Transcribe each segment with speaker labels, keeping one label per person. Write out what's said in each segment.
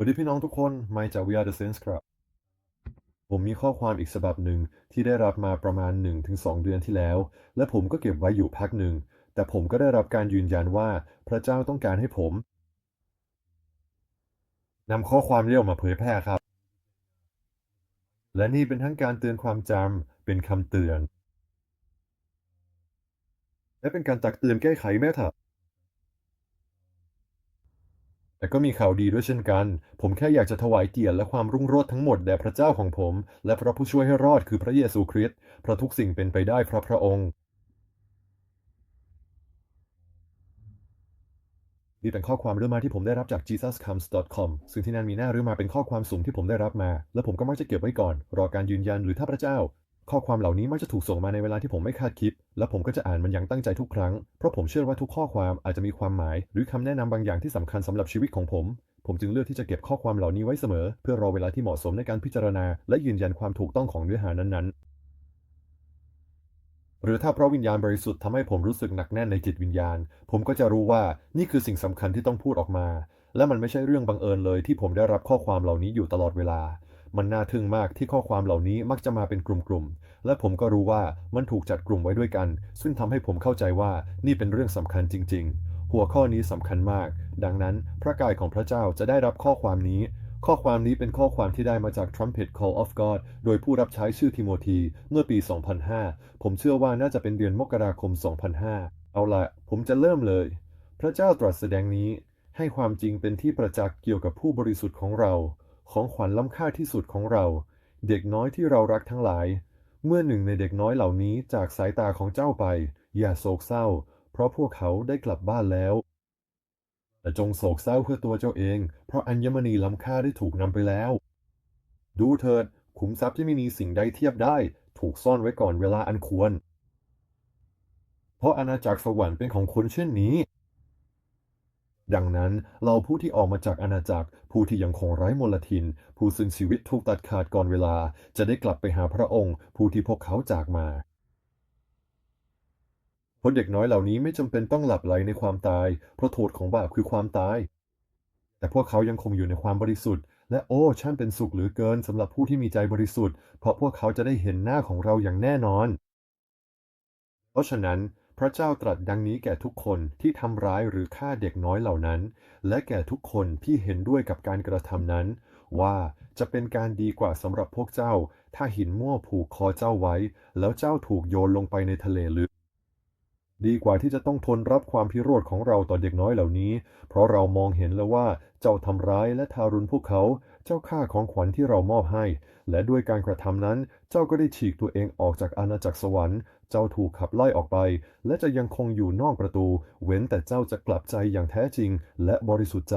Speaker 1: สวัสดีพี่น้องทุกคนมาจาก We Are The Saints ครับ ผมมีข้อความอีกฉบับหนึ่งที่ได้รับมาประมาณ 1-2 เดือนที่แล้ว และผมก็เก็บไว้อยู่พักหนึ่ง แต่ผมก็ได้รับการยืนยันว่าพระเจ้าต้องการให้ผมนำข้อความนี้ออกมาเผยแพร่ครับ และนี่เป็นทั้งการเตือนความจำเป็นคำเตือน และเป็นการตักเตือนแก้ไขแม่ทัพ แต่ก็มีข่าวดีด้วยเช่นกัน ผมแค่อยากจะถวายเกียรติและความรุ่งโรจน์ทั้งหมดแด่พระเจ้าของผม และพระผู้ช่วยให้รอดคือพระเยซูคริสต์เพราะทุกสิ่งเป็นไปได้เพราะพระองค์นี่เป็นข้อความเรื่องมาที่ผมได้รับจาก jesuscomes.com ซึ่งที่นั่นมีหน้าเรื่องมาเป็นข้อความสุ่มที่ผมได้รับมา และผมก็มักจะเก็บไว้ก่อน รอการยืนยันหรือถ้าพระเจ้า ข้อความเหล่านี้มักจะถูกส่งมาในเวลาที่ผมไม่คาดคิด และผมก็จะอ่านมันอย่างตั้งใจทุกครั้ง เพราะผมเชื่อว่าทุกข้อความอาจจะมีความหมาย หรือคำแนะนำบางอย่างที่สำคัญสำหรับชีวิตของผม ผมจึงเลือกที่จะเก็บข้อความเหล่านี้ไว้เสมอ เพื่อรอเวลาที่เหมาะสมในการพิจารณา และยืนยันความถูกต้องของเนื้อหานั้นๆ หรือถ้าพระวิญญาณบริสุทธิ์ทำให้ผมรู้สึกหนักแน่นในจิตวิญญาณ ผมก็จะรู้ว่านี่คือสิ่งสำคัญที่ต้องพูดออกมา และมันไม่ใช่เรื่องบังเอิญเลยที่ผมได้รับข้อความเหล่านี้อยู่ตลอดเวลา มันน่าทึ่งมากที่ข้อความเหล่านี้มักจะมาเป็นกลุ่มๆ และผมก็รู้ว่ามันถูกจัดกลุ่มไว้ด้วยกัน ซึ่งทำให้ผมเข้าใจว่านี่เป็นเรื่องสำคัญจริง ๆ หัวข้อนี้สำคัญมาก ดังนั้นพระกายของพระเจ้าจะได้รับข้อความนี้ ข้อความนี้เป็นข้อความที่ได้มาจาก Trumpet Call of God โดยผู้รับใช้ชื่อทิโมธีเมื่อปี 2005 ผมเชื่อว่าน่าจะเป็นเดือนมกราคม 2005 เอาละผมจะเริ่มเลย พระเจ้าตรัสแสดงนี้ให้ความจริงเป็นที่ประจักษ์เกี่ยวกับผู้บริสุทธิ์ของเรา ของขวัญล้ำค่าที่สุดของเรา เด็กน้อยที่เรารักทั้งหลาย เมื่อหนึ่งในเด็กน้อยเหล่านี้จากสายตาของเจ้าไป อย่าโศกเศร้า เพราะพวกเขาได้กลับบ้านแล้ว แต่จงโศกเศร้าเพื่อตัวเจ้าเอง เพราะอัญมณีล้ำค่าได้ถูกนำไปแล้ว ดูเถิดขุมทรัพย์ที่ไม่มีสิ่งใดเทียบได้ ถูกซ่อนไว้ก่อนเวลาอันควร เพราะอาณาจักรสวรรค์เป็นของคนเช่นนี้ ดังนั้นเราผู้ที่ออกมาจากอาณาจักร ผู้ที่ยังคงไร้มลทิน ผู้ซึ่งชีวิตถูกตัดขาดก่อนเวลา จะได้กลับไปหาพระองค์ ผู้ที่พวกเขาจากมาเพราะเด็กน้อยเหล่านี้ไม่จำเป็นต้องหลับไหลในความตาย เพราะโทษของบาปคือความตาย แต่พวกเขายังคงอยู่ในความบริสุทธิ์ และโอ้ช่างเป็นสุขเหลือเกินสำหรับผู้ที่มีใจบริสุทธิ์ เพราะพวกเขาจะได้เห็นหน้าของเราอย่างแน่นอน เพราะฉะนั้น พระเจ้าตรัสดังนี้แก่ทุกคนที่ทำร้ายหรือฆ่าเด็กน้อยเหล่านั้น และแก่ทุกคนที่เห็นด้วยกับการกระทำนั้น ว่าจะเป็นการดีกว่าสำหรับพวกเจ้า ถ้าหินมั่วผูกคอเจ้าไว้ แล้วเจ้าถูกโยนลงไปในทะเลลึก ดีกว่าที่จะต้องทนรับความพิโรธของเราต่อเด็กน้อยเหล่านี้ เพราะเรามองเห็นแล้วว่าเจ้าทำร้ายและทารุณพวกเขา เจ้าฆ่าของขวัญที่เรามอบให้ และด้วยการกระทำนั้น เจ้าก็ได้ฉีกตัวเองออกจากอาณาจักรสวรรค์ เจ้าถูกขับไล่ออกไป และจะยังคงอยู่นอกประตู เว้นแต่เจ้าจะกลับใจอย่างแท้จริง และบริสุทธิ์ใจ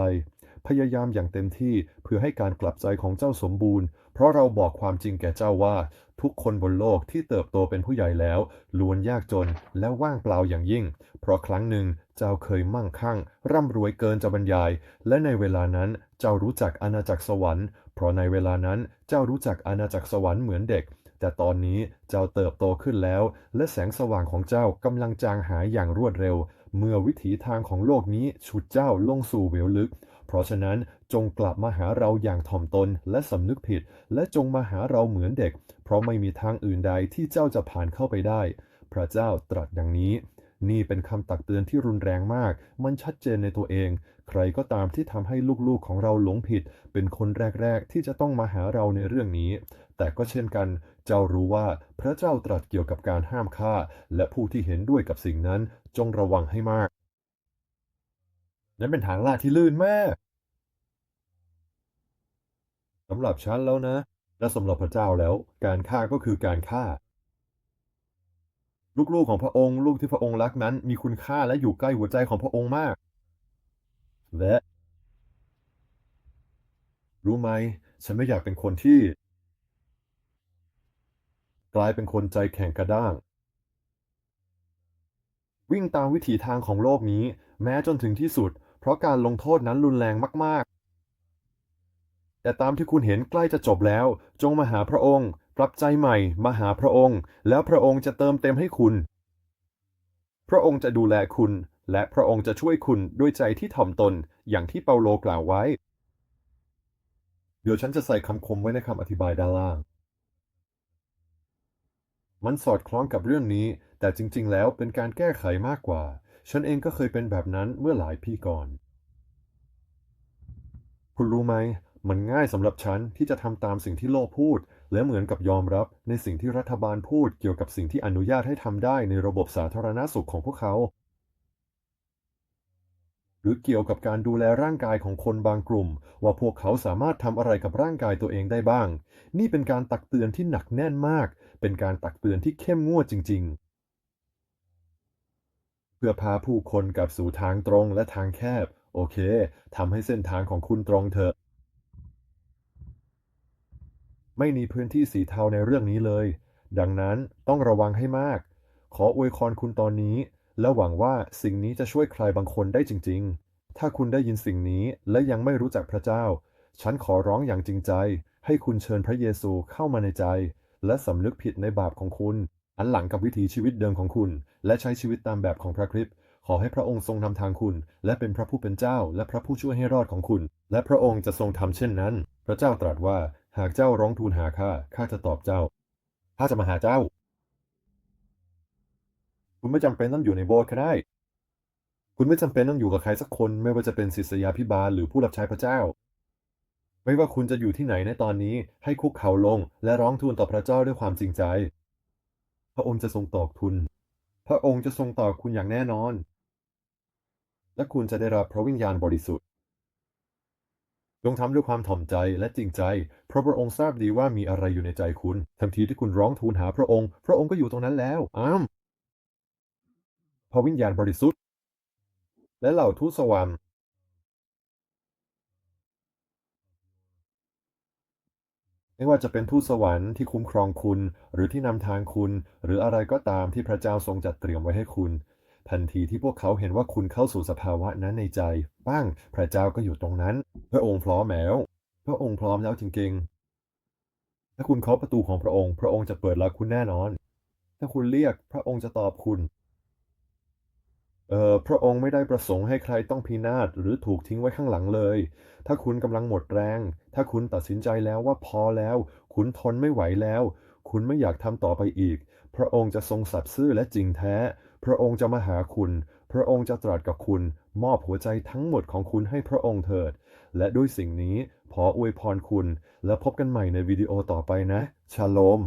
Speaker 1: พยายามอย่างเต็มที่เพื่อให้การกลับใจของเจ้าสมบูรณ์ เพราะเราบอกความจริงแก่เจ้าว่า ทุกคนบนโลกที่เติบโตเป็นผู้ใหญ่แล้วล้วนยากจนและว่างเปล่าอย่างยิ่ง เพราะครั้งหนึ่งเจ้าเคยมั่งคั่ง ร่ำรวยเกินจะบรรยาย และในเวลานั้นเจ้ารู้จักอาณาจักรสวรรค์ เพราะในเวลานั้นเจ้ารู้จักอาณาจักรสวรรค์เหมือนเด็กแต่ตอนนี้เจ้าเติบโตขึ้นแล้ว และแสงสว่างของเจ้ากำลังจางหายอย่างรวดเร็ว เมื่อวิถีทางของโลกนี้ฉุดเจ้าลงสู่เหวลึก เพราะฉะนั้นจงกลับมาหาเราอย่างถ่อมตนและสำนึกผิด และจงมาหาเราเหมือนเด็ก เพราะไม่มีทางอื่นใดที่เจ้าจะผ่านเข้าไปได้ พระเจ้าตรัสดังนี้ นี่เป็นคำตักเตือนที่รุนแรงมาก มันชัดเจนในตัวเอง ใครก็ตามที่ทำให้ลูกๆของเราหลงผิด เป็นคนแรกๆที่จะต้องมาหาเราในเรื่องนี้ แต่ก็เช่นกัน เจ้ารู้ว่าพระเจ้าตรัสเกี่ยวกับการห้ามฆ่า และผู้ที่เห็นด้วยกับสิ่งนั้น จงระวังให้มาก นั่นเป็นทางลาดที่ลื่นมากสำหรับฉันแล้วนะ และสำหรับพระเจ้าแล้ว การฆ่าก็คือการฆ่า ลูกๆของพระองค์ ลูกที่พระองค์รักนั้น มีคุณค่าและอยู่ใกล้หัวใจของพระองค์มาก และ รู้ไหม ฉันไม่อยากเป็นคนที่ กลายเป็นคนใจแข็งกระด้าง วิ่งตามวิถีทางของโลกนี้ แม้จนถึงที่สุด เพราะการลงโทษนั้นรุนแรงมาก ๆ แต่ตามที่คุณเห็นใกล้จะจบแล้ว จงมาหาพระองค์กลับใจใหม่ มาหาพระองค์ แล้วพระองค์จะเติมเต็มให้คุณ พระองค์จะดูแลคุณ และพระองค์จะช่วยคุณด้วยใจที่ถ่อมตนอย่างที่เปาโลกล่าวไว้ เดี๋ยวฉันจะใส่คำคมไว้ในคำอธิบายด้านล่างมันสอดคล้องกับเรื่องนี้ แต่จริง ๆ แล้วเป็นการแก้ไขมากกว่า ฉันเองก็เคยเป็นแบบนั้นเมื่อหลายปีก่อน คุณรู้ไหม มันง่ายสำหรับฉันที่จะทำตามสิ่งที่โลกพูด และเหมือนกับยอมรับในสิ่งที่รัฐบาลพูดเกี่ยวกับสิ่งที่อนุญาตให้ทำได้ในระบบสาธารณสุขของพวกเขา หรือเกี่ยวกับการดูแลร่างกายของคนบางกลุ่ม ว่าพวกเขาสามารถทำอะไรกับร่างกายตัวเองได้บ้าง นี่เป็นการตักเตือนที่หนักแน่นมาก เป็นการตักเตือนที่เข้มงวดจริง ๆ พื่อพาผู้คนกลับสู่ทางตรงและทางแคบ โอเค ทำให้เส้นทางของคุณตรงเถอะ ไม่มีพื้นที่สีเทาในเรื่องนี้เลย ดังนั้นต้องระวังให้มาก ขออวยพรคุณตอนนี้ และหวังว่าสิ่งนี้จะช่วยใครบางคนได้จริง ๆ ถ้าคุณได้ยินสิ่งนี้และยังไม่รู้จักพระเจ้า ฉันขอร้องอย่างจริงใจ ให้คุณเชิญพระเยซูเข้ามาในใจ และสำนึกผิดในบาปของคุณันหลังกับวิถีชีวิตเดิมของคุณ และใช้ชีวิตตามแบบของพระคริสต์ขอให้พระองค์ทรงนำทางคุณ และเป็นพระผู้เป็นเจ้า และพระผู้ช่วยให้รอดของคุณ และพระองค์จะทรงทำเช่นนั้น พระเจ้าตรัสว่าหากเจ้าร้องทูลหาข้าข้าจะตอบเจ้าข้าจะมาหาเจ้า คุณไม่จำเป็นต้องอยู่ในโบสถ์ก็ได้คุณไม่จำเป็นต้องอยู่กับใครสักคนไม่ว่าจะเป็นศิษยาพิบาลหรือผู้รับใช้พระเจ้า ไม่ว่าคุณจะอยู่ที่ไหนในตอนนี้ให้คุกเข่าลง และร้องทูลต่อพระเจ้าด้วยความจริงใจ ระองค์จะทรงตอบคุณ พระองค์จะทรงตอบคุณอย่างแน่นอน และคุณจะได้รับพระวิญญาณบริสุทธิ์จงทำด้วยความถ่อมใจและจริงใจ เพราะพระองค์ทราบดีว่ามีอะไรอยู่ในใจคุณ ทันทีที่คุณร้องทูลหาพระองค์ พระองค์ก็อยู่ตรงนั้นแล้ว อ้ามพระวิญญาณบริสุทธิ์ และเหล่าทูตสวรรค์ ไม่ว่าจะเป็นทูตสวรรค์ที่คุ้มครองคุณ หรือที่นำทางคุณ หรืออะไรก็ตามที่พระเจ้าทรงจัดเตรียมไว้ให้คุณ ทันทีที่พวกเขาเห็นว่าคุณเข้าสู่สภาวะนั้นในใจบ้างพระเจ้าก็อยู่ตรงนั้น พระองค์พร้อมแล้ว พระองค์พร้อมแล้วจริงๆ ถ้าคุณเคาะประตูของพระองค์ พระองค์จะเปิดรับคุณแน่นอน ถ้าคุณเรียกพระองค์จะตอบคุณ เอ่อพระองค์ไม่ได้ประสงค์ให้ใครต้องพินาศหรือถูกทิ้งไว้ข้างหลังเลย ถ้าคุณกำลังหมดแรง ถ้าคุณตัดสินใจแล้วว่าพอแล้ว คุณทนไม่ไหวแล้ว คุณไม่อยากทำต่อไปอีก พระองค์จะทรงสัตย์ซื่อและจริงแท้ พระองค์จะมาหาคุณ พระองค์จะตรัสกับคุณ มอบหัวใจทั้งหมดของคุณให้พระองค์เถิด และด้วยสิ่งนี้ขออวยพรคุณ และพบกันใหม่ในวิดีโอต่อไปนะ ชาโลม